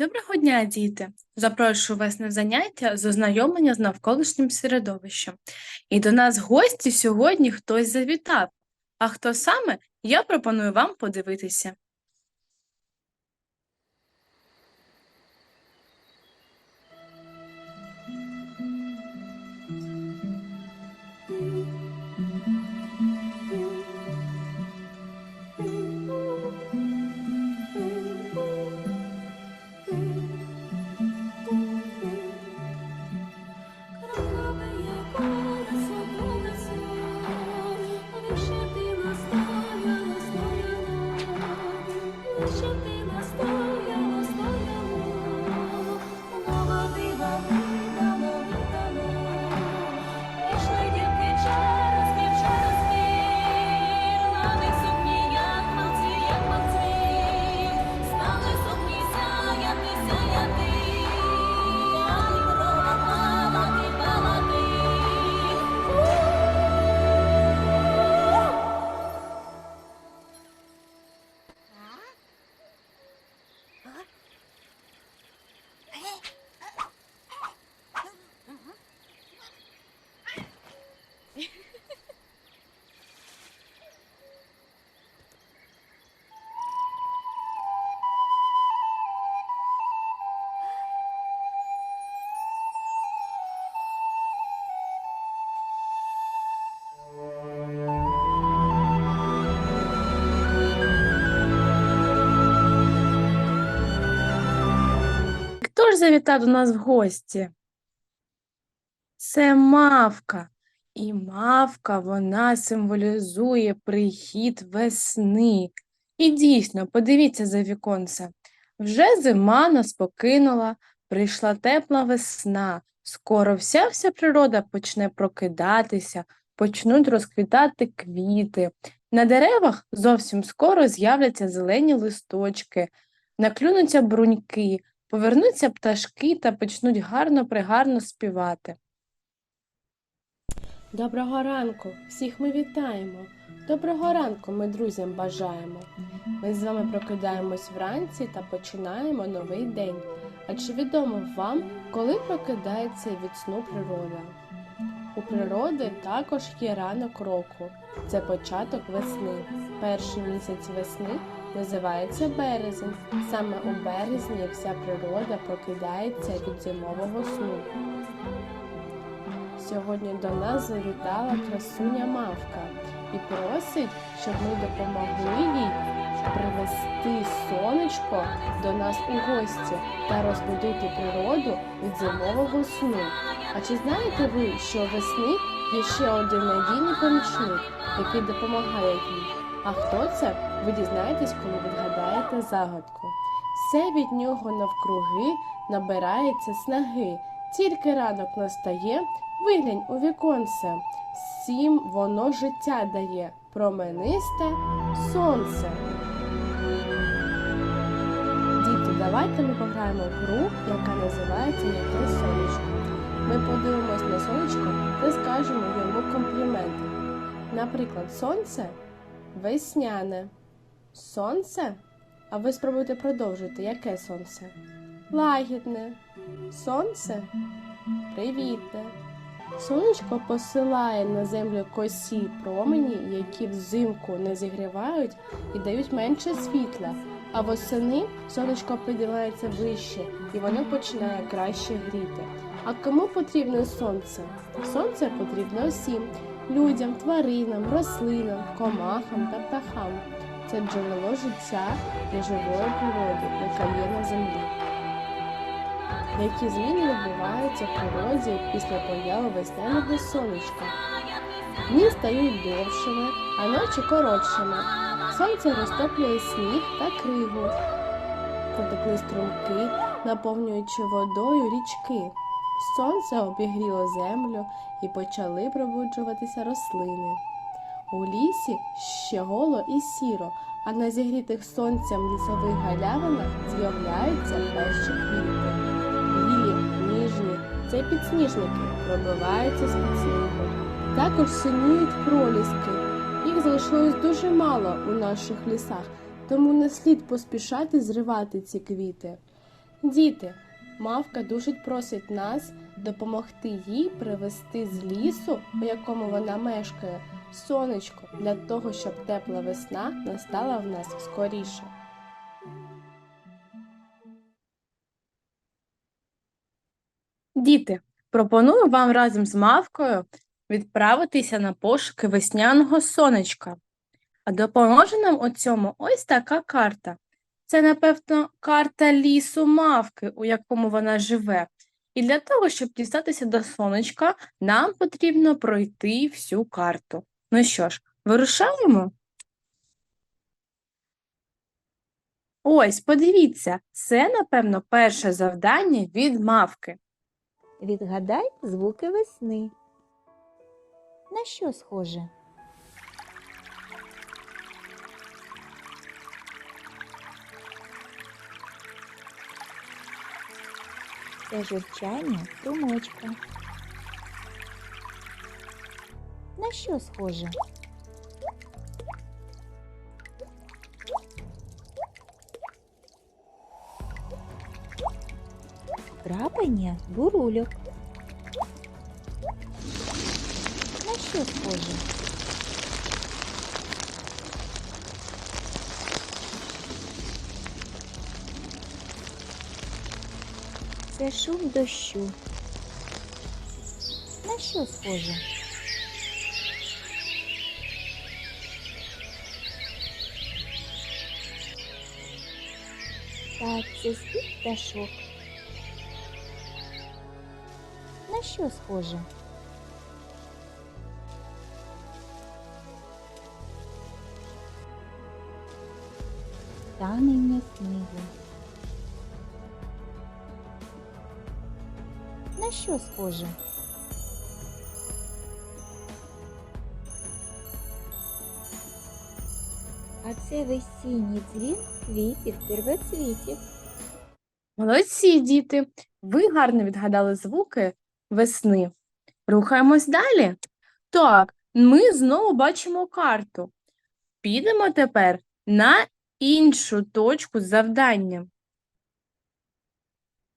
Доброго дня, діти! Запрошую вас на заняття з ознайомлення з навколишнім середовищем. І до нас гості сьогодні хтось завітав. А хто саме, я пропоную вам подивитися. Хто ж завітав до нас в гості? Це мавка. І мавка вона символізує прихід весни. І дійсно, подивіться за віконце. Вже зима нас покинула, прийшла тепла весна. Скоро вся вся природа почне прокидатися, почнуть розквітати квіти. На деревах зовсім скоро з'являться зелені листочки, наклюнуться бруньки, повернуться пташки та почнуть гарно-пригарно співати. Доброго ранку! Всіх ми вітаємо! Доброго ранку ми друзям бажаємо! Ми з вами прокидаємось вранці та починаємо новий день. А чи відомо вам, коли прокидається від сну природа? У природи також є ранок року. Це початок весни. Перший місяць весни називається березень. Саме у березні вся природа прокидається від зимового сну. Сьогодні до нас завітала красуня мавка і просить, щоб ми допомогли їй привезти сонечко до нас у гості та розбудити природу від зимового сну. А чи знаєте ви, що весни є ще один надійний помічник, який допомагає їй? А хто це? Ви дізнаєтесь, коли відгадаєте загадку. Все від нього навкруги набирається снаги. Тільки ранок настає, виглянь у віконце. Всім воно життя дає, променисте сонце. Діти, давайте ми пограємо в гру, яка називається Яке сонечко. Ми подивимось на сонечко та скажемо йому комплімент. Наприклад, сонце весняне. Сонце? А ви спробуйте продовжити, яке сонце? Лагідне. Сонце привітне. Сонечко посилає на землю косі промені, які взимку не зігрівають і дають менше світла. А восени сонечко підіймається вище і воно починає краще гріти. А кому потрібне сонце? Сонце потрібно всім людям, тваринам, рослинам, комахам та птахам. Це джерело життя для живої природи, яка є на землі. Які зміни відбуваються в природі після появи весняного сонечка? Дні стають довшими, а ночі коротшими. Сонце розтоплює сніг та кригу. Протекли струмки, наповнюючи водою річки. Сонце обігріло землю і почали пробуджуватися рослини. У лісі ще голо і сіро, а на зігрітих сонцем лісових галявинах з'являються перші квіти. Білі, ніжні, це підсніжники, пробиваються з-під снігу. Також синіють проліски. Їх залишилось дуже мало у наших лісах, тому не слід поспішати зривати ці квіти. Діти, мавка дуже просить нас допомогти їй привезти з лісу, у якому вона мешкає, сонечко для того, щоб тепла весна настала в нас скоріше. Діти, пропоную вам разом з мавкою відправитися на пошуки весняного сонечка. А допоможе нам у цьому ось така карта. Це, напевно, карта лісу мавки, у якому вона живе. І для того, щоб дістатися до сонечка, нам потрібно пройти всю карту. Ну що ж, вирушаємо? Ось, подивіться, це, напевно, перше завдання від мавки. Відгадай звуки весни. На що схоже? Це журчання струмочка. На що схоже? Крапання бурульок. На що схоже? Це шум дощу. На що схоже? Так, це спів пташок. На що схоже? Танення снігу. На що схоже? А це весінній дзвін квітів первоцвітів. Молодці, діти! Ви гарно відгадали звуки весни. Рухаємось далі. Так, ми знову бачимо карту. Підемо тепер на іншу точку з завданням.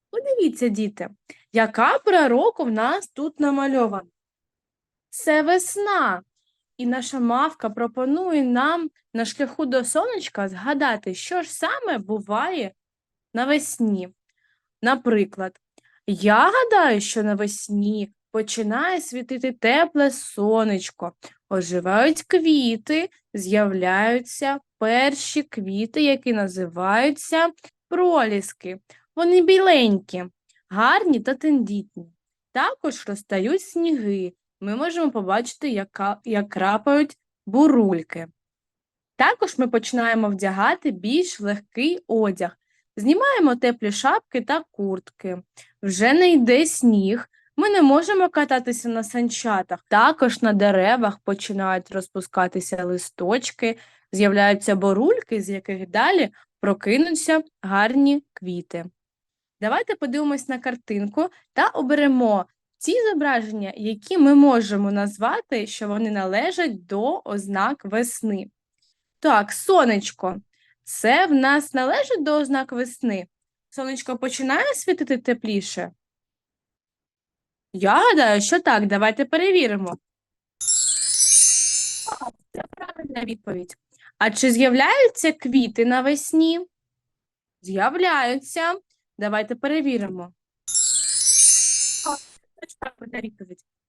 Подивіться, діти, яка пора року в нас тут намальована. Це весна. І наша мавка пропонує нам на шляху до сонечка згадати, що ж саме буває навесні. Наприклад, я гадаю, що навесні починає світити тепле сонечко, оживають квіти, з'являються перші квіти, які називаються проліски. Вони біленькі, гарні та тендітні. Також розтають сніги. Ми можемо побачити, яка, як крапають бурульки. Також ми починаємо вдягати більш легкий одяг. Знімаємо теплі шапки та куртки. Вже не йде сніг. Ми не можемо кататися на санчатах. Також на деревах починають розпускатися листочки, з'являються борульки, з яких далі прокинуться гарні квіти. Давайте подивимось на картинку та оберемо ті зображення, які ми можемо назвати, що вони належать до ознак весни. Так, сонечко. Це в нас належить до ознак весни. Сонечко починає світити тепліше? Я гадаю, що так. Давайте перевіримо. Це правильна відповідь. А чи з'являються квіти навесні? З'являються. Давайте перевіримо.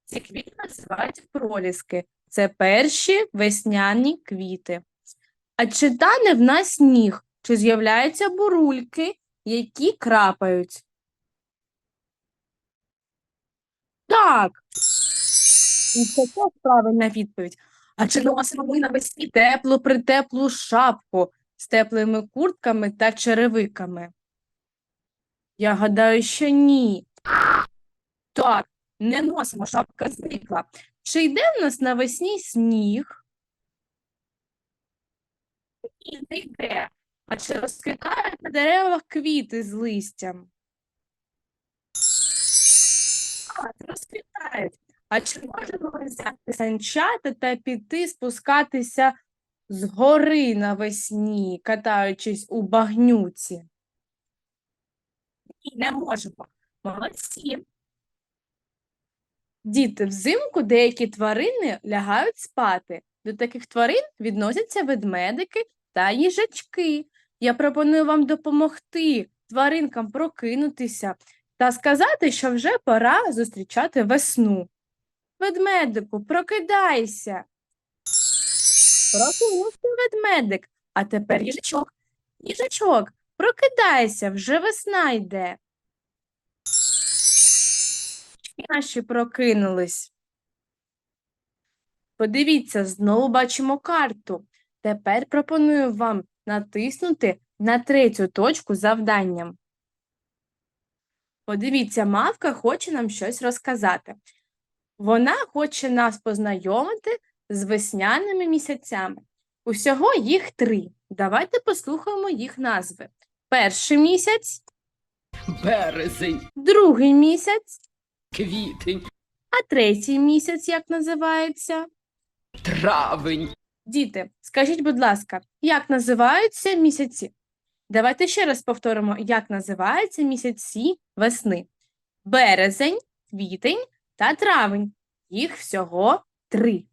Ці квіти називають проліски. Це перші весняні квіти. А чи тане в нас сніг? Чи з'являються бурульки, які крапають? Так. І це теж правильна відповідь. А чи носимо ми навесні теплу притеплу шапку з теплими куртками та черевиками? Я гадаю, що ні. Так, не носимо, шапка зникла. Чи йде в нас навесні сніг? Ні, не йде. А чи розквітають на деревах квіти з листям? Так, розквітають. А чи можемо взяти санчата та піти спускатися з гори навесні, катаючись у багнюці? Не можемо. Молодці. Діти, взимку деякі тварини лягають спати. До таких тварин відносяться ведмедики та їжачки. Я пропоную вам допомогти тваринкам прокинутися та сказати, що вже пора зустрічати весну. Ведмедику, прокидайся. Прокинувся ведмедик, а тепер їжачок. Їжачок, прокидайся, вже весна йде. Наші прокинулись. Подивіться, знову бачимо карту. Тепер пропоную вам натиснути на третю точку завданням. Подивіться, мавка хоче нам щось розказати. Вона хоче нас познайомити з весняними місяцями. Усього їх три. Давайте послухаємо їх назви. Перший місяць, березень, другий місяць, квітень, а третій місяць як називається? травень, Діти, скажіть, будь ласка, як називаються місяці? Давайте ще раз повторимо, як називаються місяці весни. Березень, квітень та травень. Їх всього три.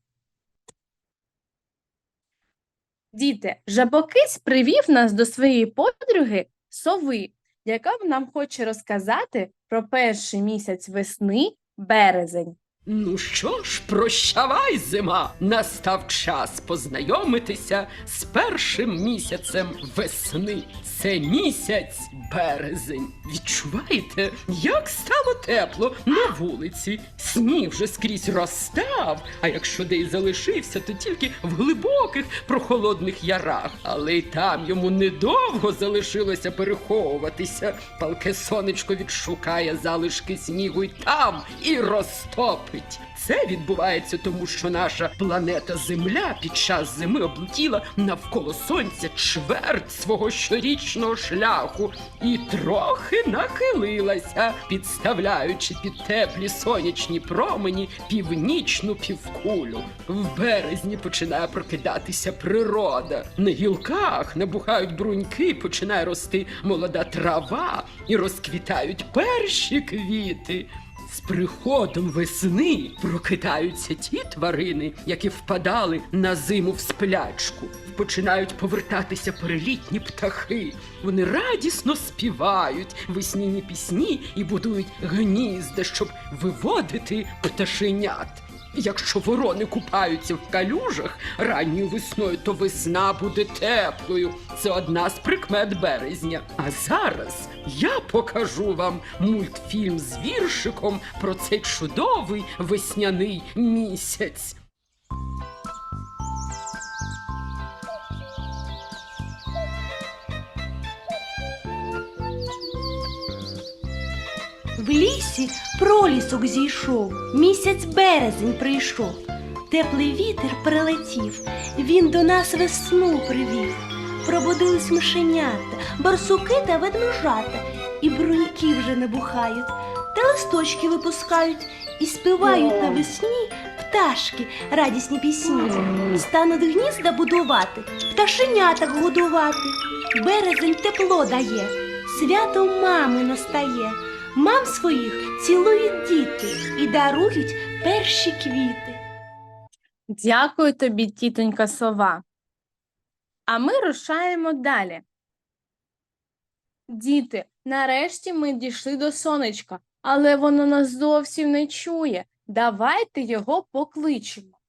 Діти, Жабокись привів нас до своєї подруги сови, яка нам хоче розказати про перший місяць весни березень. Ну що ж, прощавай, зима! Настав час познайомитися з першим місяцем весни. Це місяць березень. Відчуваєте, як стало тепло на вулиці? Сніг вже скрізь розстав, а якщо де й залишився, то тільки в глибоких прохолодних ярах. Але й там йому недовго залишилося переховуватися. Палке сонечко відшукає залишки снігу й там і розтопить. Це відбувається тому, що наша планета Земля під час зими облетіла навколо сонця чверть свого щорічного шляху і трохи нахилилася, підставляючи під теплі сонячні промені північну півкулю. В березні починає прокидатися природа. На гілках набухають бруньки, починає рости молода трава і розквітають перші квіти. З приходом весни прокидаються ті тварини, які впадали на зиму в сплячку. Починають повертатися перелітні птахи. Вони радісно співають весняні пісні і будують гнізда, щоб виводити пташенят. Якщо ворони купаються в калюжах ранньою весною, то весна буде теплою. Це одна з прикмет березня. А зараз я покажу вам мультфільм з віршиком про цей чудовий весняний місяць. Лісі пролісок зійшов, місяць березень прийшов, теплий вітер прилетів, він до нас весну привів. Пробудились мишенята, барсуки та ведмежата, і бруньки вже набухають, та листочки випускають, і співають навесні пташки радісні пісні. Стануть гнізда будувати, пташеняток годувати. Березень тепло дає, свято мами настає. Мам своїх цілують діти і дарують перші квіти. Дякую тобі, тітонька сова. А ми рушаємо далі. Діти, нарешті ми дійшли до сонечка, але воно нас зовсім не чує. Давайте його покличемо.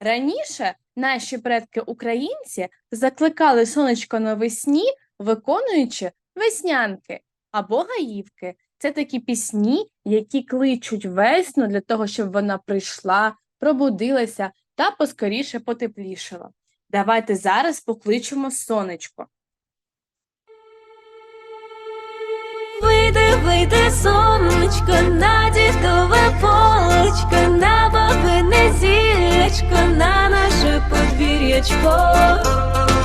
Раніше наші предки українці закликали сонечко навесні, виконуючи веснянки або гаївки. Це такі пісні, які кличуть весну для того, щоб вона прийшла, пробудилася та поскоріше потеплішала. Давайте зараз покличемо сонечко. Вийди, вийди, сонечко, на дідове полечко, на бабине зілечко, на наше подвір'ячко.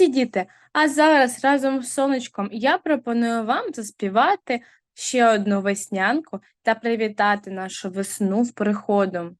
Молодці! А зараз разом з сонечком я пропоную вам заспівати ще одну веснянку та привітати нашу весну з приходом.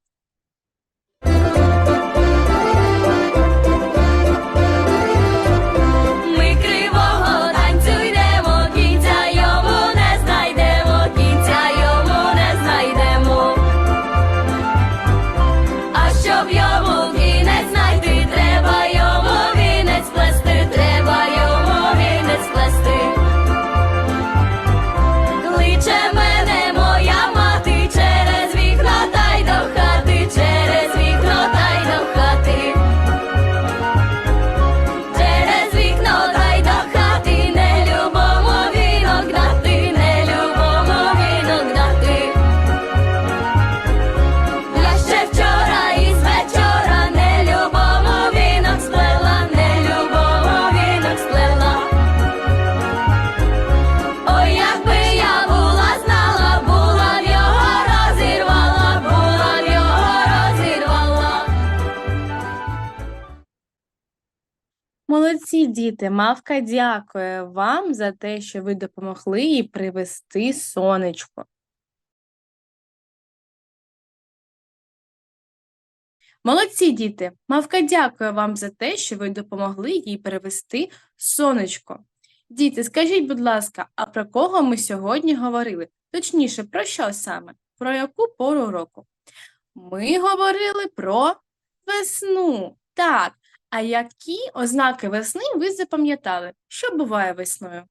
Молодці діти, мавка дякує вам за те, що ви допомогли їй привести сонечко. Молодці діти, мавка дякує вам за те, що ви допомогли їй перевести сонечко. Діти, скажіть, будь ласка, а про кого ми сьогодні говорили? Точніше, про що саме? Про яку пору року? Ми говорили про весну. Так, а які ознаки весни ви запам'ятали? Що буває весною?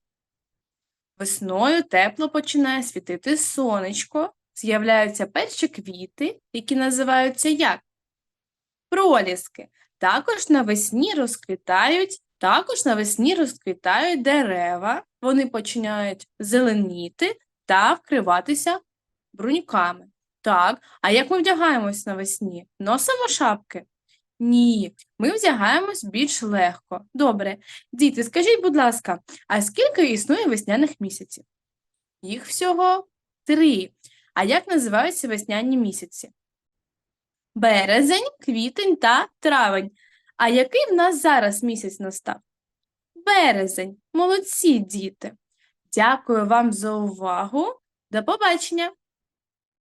Весною тепло починає світити сонечко, з'являються перші квіти, які називаються як? Проліски. Також навесні розквітають, також навесні розквітають дерева, вони починають зеленіти та вкриватися бруньками. Так, а як ми вдягаємось навесні? Носимо шапки? Ні, ми вдягаємось більш легко. Добре. Діти, скажіть, будь ласка, а скільки існує весняних місяців? Їх всього три. А як називаються весняні місяці? Березень, квітень та травень. А який в нас зараз місяць настав? Березень. Молодці, діти. Дякую вам за увагу. До побачення!